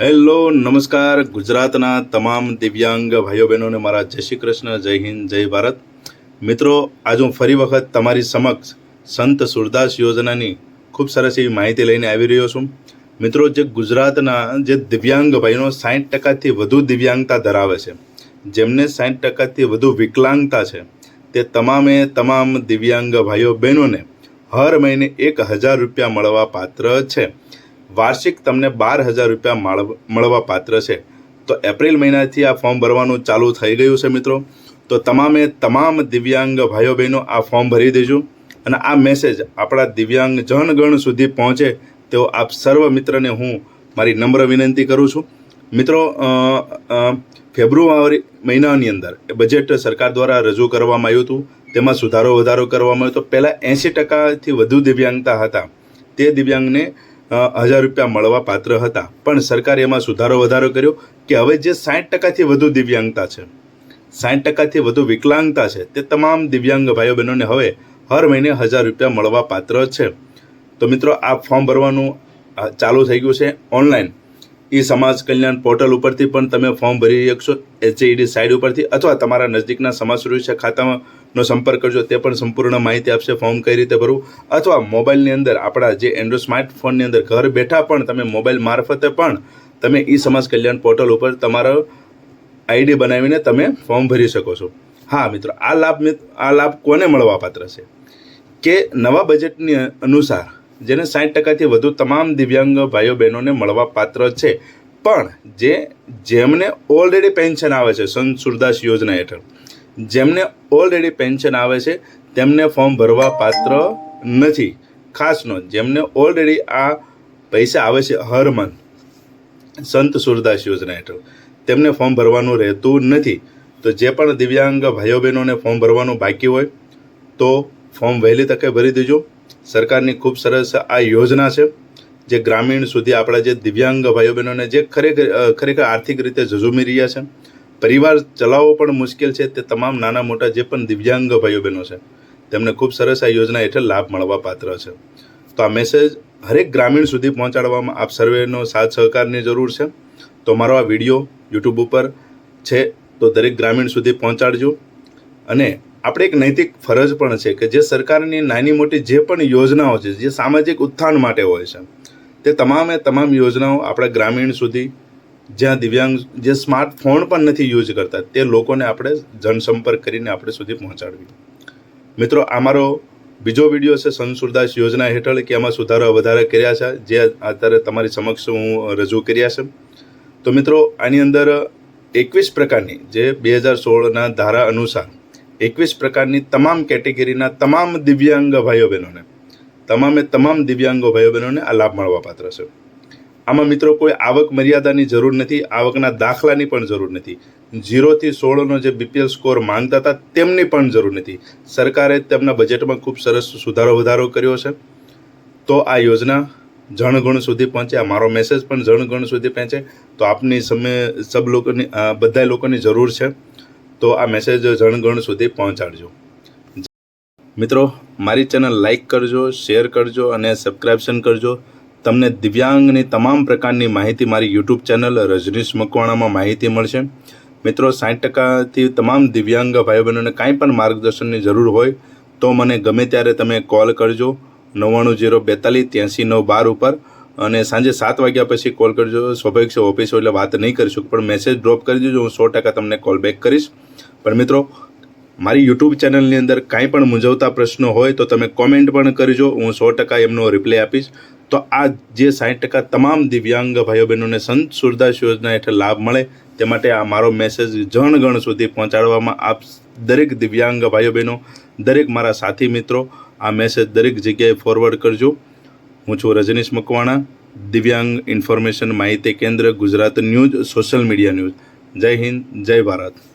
Hello, નમસ્કાર ગુજરાતના તમામ દિવ્યાંગ ભાઈઓ બહેનોને મારા જય શ્રી કૃષ્ણ, જય હિન્દ, જય ભારત. મિત્રો, આજ હું ફરી વખત તમારી સમક્ષ સંત સુરદાસ યોજનાની ખૂબ સરસ એવી માહિતી લઈને આવી રહ્યો છું. મિત્રો, જે ગુજરાતના જે દિવ્યાંગ ભાઈનો સાઠ ટકાથી વધુ દિવ્યાંગતા ધરાવે છે, જેમને સાઠ ટકાથી વધુ વિકલાંગતા છે, તે તમામે તમામ દિવ્યાંગ ભાઈઓ બહેનોને હર મહિને એક હજાર રૂપિયા મળવા પાત્ર છે. વાર્ષિક તમને બાર હજાર રૂપિયા માળ- મળવા પાત્ર છે. તો એપ્રિલ મહિનાથી આ ફોર્મ ભરવાનું ચાલુ થઈ ગયું છે મિત્રો. તો તમામે તમામ દિવ્યાંગ ભાઈઓ બહેનો આ ફોર્મ ભરી દેજો. અને આ મેસેજ આપણા દિવ્યાંગ જનગણ સુધી પહોંચે તેવો આપ સર્વ મિત્રને હું મારી નમ્ર વિનંતી કરું છું. મિત્રો ફેબ્રુઆરી મહિનાની અંદર એ બજેટ સરકાર દ્વારા રજૂ કરવામાં આવ્યું હતું. તેમાં સુધારો વધારો કરવામાં આવ્યો તો પહેલાં એંસી ટકાથી વધુ દિવ્યાંગતા હતા. તે દિવ્યાંગને હજાર રૂપિયા મળવા પાત્ર હતા. પણ સરકારે એમાં સુધારો વધારો કર્યો કે હવે જે સાઠ ટકાથી વધુ દિવ્યાંગતા છે, સાઠ ટકાથી વધુ વિકલાંગતા છે, તે તમામ દિવ્યાંગ ભાઈઓ બહેનોને હવે હર મહિને હજાર રૂપિયા મળવા પાત્ર છે. તો મિત્રો, આ ફોર્મ ભરવાનું ચાલુ થઈ ગયું છે ઓનલાઈન. ઈ સમાજ કલ્યાણ પોર્ટલ ઉપરથી પણ તમે ફોર્મ ભરી શકશો એચએઈડી સાઇડ ઉપરથી અથવા તમારા નજીકના સમાજ સુરક્ષા ખાતાનો સંપર્ક કરજો, તે પણ સંપૂર્ણ માહિતી આપશે, ફોર્મ કઈ રીતે ભરવું. અથવા મોબાઈલની અંદર આપણા જે એન્ડ્રોઇડ સ્માર્ટફોનની અંદર ઘર બેઠા પણ તમે મોબાઈલ મારફતે પણ તમે ઈ સમાજ કલ્યાણ પોર્ટલ ઉપર તમારો આઈડી બનાવીને તમે ફોર્મ ભરી શકો છો. હા, મિત્રો, આ લાભ આ લાભ કોને મળવા પાત્ર છે? કે નવા બજેટની અનુસાર જેને સાઠ ટકાથી વધુ તમામ દિવ્યાંગ ભાઈઓ બહેનોને મળવા પાત્ર છે. પણ જે, જેમને ઓલરેડી પેન્શન આવે છે, સંત સુરદાસ યોજના હેઠળ, જેમને ઓલરેડી પેન્શન આવે છે, તેમને ફોર્મ ભરવા પાત્ર નથી. ખાસ નોંધ, જેમને ઓલરેડી આ પૈસા આવે છે હર મંથ સંત સુરદાસ યોજના હેઠળ, તેમને ફોર્મ ભરવાનું રહેતું નથી. તો જે પણ દિવ્યાંગ ભાઈઓ બહેનોને ફોર્મ ભરવાનું બાકી હોય, તો ફોર્મ વહેલી તકે ભરી દેજો. સરકારની ખૂબ સરસ આ યોજના છે, જે ગ્રામીણ સુધી આપણા જે દિવ્યાંગ ભાઈઓ બહેનોને જે ખરેખર ખરેખર આર્થિક રીતે ઝઝુમી રહ્યા છે. પરિવાર ચલાવવો પણ મુશ્કેલ છે, તે તમામ નાના મોટા જે પણ દિવ્યાંગ ભાઈઓ બહેનો છે, તેમને ખૂબ સરસ આ યોજના હેઠળ લાભ મળવા પાત્ર છે. તો આ મેસેજ હરેક ગ્રામીણ સુધી પહોંચાડવામાં આપ સર્વેનો સાથ સહકારની જરૂર છે. તો મારો આ વીડિયો યુટ્યુબ ઉપર છે, તો દરેક ગ્રામીણ સુધી પહોંચાડજો. અને આપણે એક નૈતિક ફરજ પણ છે કે જે સરકારની નાની મોટી જે પણ યોજનાઓ છે, જે સામાજિક ઉત્થાન માટે હોય છે, તે તમામે તમામ યોજનાઓ આપણા ગ્રામીણ સુધી જ્યાં દિવ્યાંગ, જે સ્માર્ટફોન પણ નથી યુઝ કરતા, તે લોકોને આપણે જનસંપર્ક કરીને આપણે સુધી પહોંચાડવી. મિત્રો, આ મારો બીજો વીડિયો છે સંસુરદાસ યોજના હેઠળ કે એમાં સુધારા વધારા કર્યા છે, જે અત્યારે તમારી સમક્ષ હું રજૂ કર્યા છે. તો મિત્રો, આની અંદર એકવીસ પ્રકારની, જે બે હજાર સોળના ધારા અનુસાર એકવીસ પ્રકારની તમામ કેટેગરીના તમામ દિવ્યાંગ ભાઈઓ બહેનોને, તમામે તમામ દિવ્યાંગો ભાઈઓ બહેનોને આ લાભ મળવા પાત્ર છે. આમાં મિત્રો કોઈ આવક મર્યાદાની જરૂર નથી, આવકના દાખલાની પણ જરૂર નથી. ઝીરોથી સોળનો જે બીપીએલ સ્કોર માંગતા હતા તેમની પણ જરૂર નથી. સરકારે તેમના બજેટમાં ખૂબ સરસ સુધારો વધારો કર્યો છે. તો આ યોજના જણગણ સુધી પહોંચે, આ મારો મેસેજ પણ જણગણ સુધી પહોંચે. તો આપની સમય સબ લોકોની બધા લોકોની જરૂર છે. તો આ મેસેજ જણગણ સુધી પહોંચાડજો. મિત્રો, મારી ચેનલ લાઈક કરજો શેર કરજો અને સબસ્ક્રાઇબશન કરજો. તમને દિવ્યાંગની તમામ પ્રકારની માહિતી મારી યુટ્યુબ ચેનલ રજનીશ મકવાણામાં માહિતી મળશે. મિત્રો, સાઠ ટકાથી તમામ દિવ્યાંગ ભાઈ બહેનોને કાંઈ પણ માર્ગદર્શનની જરૂર હોય તો મને ગમે ત્યારે તમે કોલ કરજો. નવ્વાણું જીરો બેતાલીસ ત્યાંસી નવ બાર ઉપર અને સાંજે સાત વાગ્યા પછી કોલ કરજો. સ્વાભાવિક છે ઓફિસ એટલે વાત નહીં કરી શકું, પણ મેસેજ ડ્રોપ કરી દેજો. હું સો ટકા તમને કોલ બેક કરીશ. પણ મિત્રો, મારી યુટ્યુબ ચેનલની અંદર કાંઈ પણ મૂંઝવતા પ્રશ્નો હોય તો તમે કોમેન્ટ પણ કરજો, હું સો ટકા એમનો રિપ્લાય આપીશ. તો આ જે સાઠ ટકા તમામ દિવ્યાંગ ભાઈઓ બહેનોને સંત સુરદાસ યોજના હેઠળ લાભ મળે, તે માટે આ મારો મેસેજ જણગણ સુધી પહોંચાડવામાં આપ દરેક દિવ્યાંગ ભાઈઓ બહેનો દરેક મારા સાથી મિત્રો, આ મેસેજ દરેક જગ્યાએ ફોરવર્ડ કરજો. હું છું રજનીશ મકવાણા, દિવ્યાંગ ઇન્ફોર્મેશન માહિતી કેન્દ્ર, Gujarat news social media news. જય હિન્દ, જય ભારત.